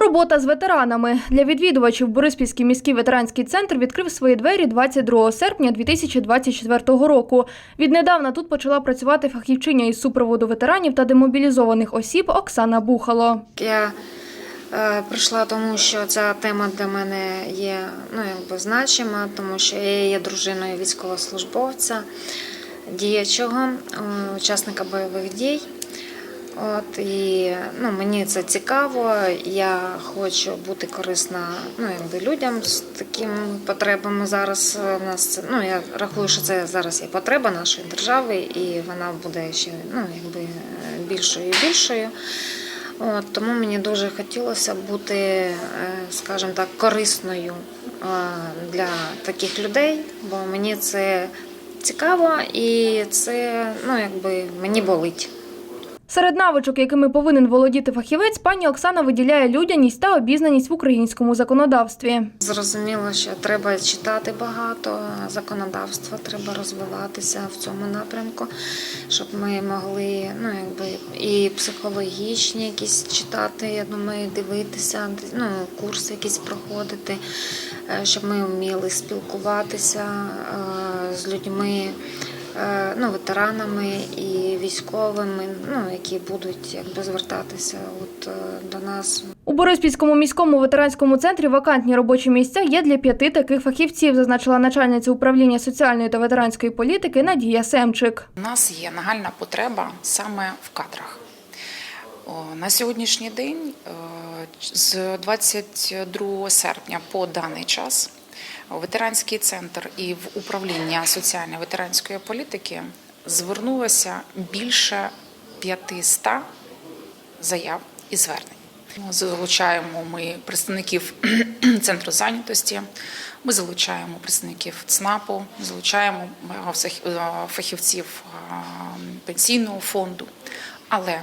Робота з ветеранами для відвідувачів Бориспільський міський ветеранський центр відкрив свої двері 22 серпня 2024 року. Віднедавна тут почала працювати фахівчиня із супроводу ветеранів та демобілізованих осіб Оксана Бухало. Я е, прийшла тому, що ця тема для мене є ну, якби значима, тому що я є дружиною військовослужбовця, діячого, е, учасника бойових дій. От, і ну, мені це цікаво. Я хочу бути корисна ну, якби людям з такими потребами. Зараз е, нас ну, я рахую, що це зараз є потреба нашої держави, і вона буде ще ну, якби, е, більшою і більшою. От, тому мені дуже хотілося бути, е, скажімо так, корисною для таких людей, бо мені це цікаво і це ну, якби, мені болить. Серед навичок, якими повинен володіти фахівець, пані Оксана виділяє людяність та обізнаність в українському законодавстві. Зрозуміло, що треба читати багато, законодавство треба розвиватися в цьому напрямку, щоб ми могли ну, якби, і психологічні якісь читати, я думаю, дивитися, ну, курси якісь проходити, е, щоб ми вміли спілкуватися е, з людьми. Ну, ветеранами і військовими, ну які будуть якби звертатися от е, до нас У Бориспільському міському ветеранському центрі вакантні робочі місця є для п'яти таких фахівців, зазначила начальниця управління соціальної та ветеранської політики Надія Семчик. У нас є нагальна потреба саме в кадрах. На сьогоднішній день, е, з 22 серпня по даний час, ветеранський центр і в управління соціально-ветеранської політики звернулося більше 500 заяв і звернень. Залучаємо ми представників центру зайнятості, ми залучаємо представників ЦНАПу, залучаємо е, е, фахівців е, пенсійного фонду, але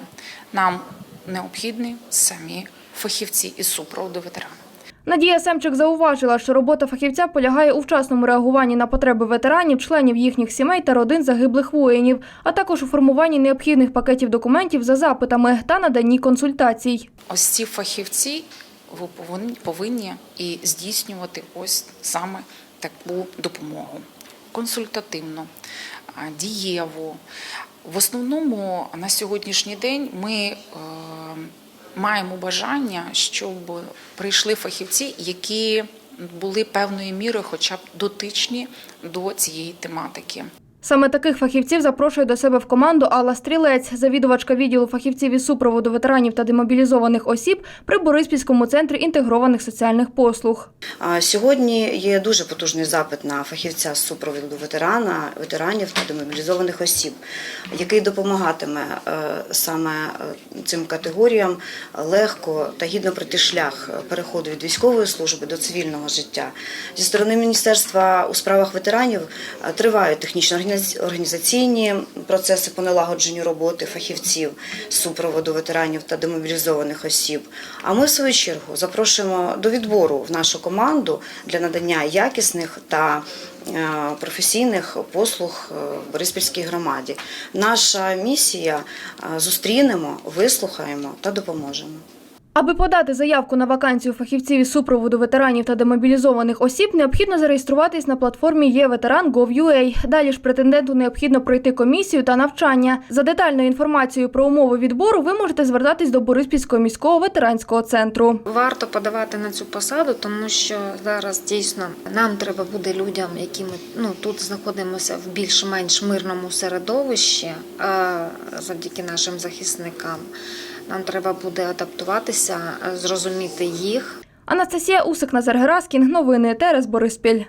нам необхідні самі фахівці із супроводу ветерана. Надія Семчик зауважила, що робота фахівця полягає у вчасному реагуванні на потреби ветеранів, членів їхніх сімей та родин загиблих воїнів, а також у формуванні необхідних пакетів документів за запитами та наданні консультацій. Ось ці фахівці повинні, і здійснювати ось саме таку допомогу консультативну, дієву. В основному на сьогоднішній день ми е, маємо бажання, щоб прийшли фахівці, які були певною мірою, хоча б дотичні до цієї тематики. Саме таких фахівців запрошує до себе в команду Алла Стрілець, завідувачка відділу фахівців із супроводу ветеранів та демобілізованих осіб при Бориспільському центрі інтегрованих соціальних послуг. Сьогодні є дуже потужний запит на фахівця з супроводу ветерана, ветеранів та демобілізованих осіб, який допомагатиме е, саме е, цим категоріям легко та гідно пройти шлях переходу від військової служби до цивільного життя. Зі сторони Міністерства у справах ветеранів е, тривають технічно організаційні процеси по налагодженню роботи фахівців супроводу ветеранів та демобілізованих осіб. А ми, в свою чергу, запрошуємо до відбору в нашу команду для надання якісних та е, професійних послуг е, Бориспільській громаді. Наша місія е, зустрінемо, вислухаємо та допоможемо. Аби подати заявку на вакансію фахівців із супроводу ветеранів та демобілізованих осіб, необхідно зареєструватись на платформі «Єветеран.gov.ua». Далі ж претенденту необхідно пройти комісію та навчання. За детальною інформацією про умови відбору ви можете звертатись до Бориспільського міського ветеранського центру. Варто подавати на цю посаду, тому що зараз дійсно нам треба буде людям, які ми ну тут знаходимося в більш-менш мирному середовищі, завдяки нашим захисникам. Нам треба буде адаптуватися, зрозуміти їх. Анастасія Усик, Назар Гераскін. Новини ТРС Бориспіль.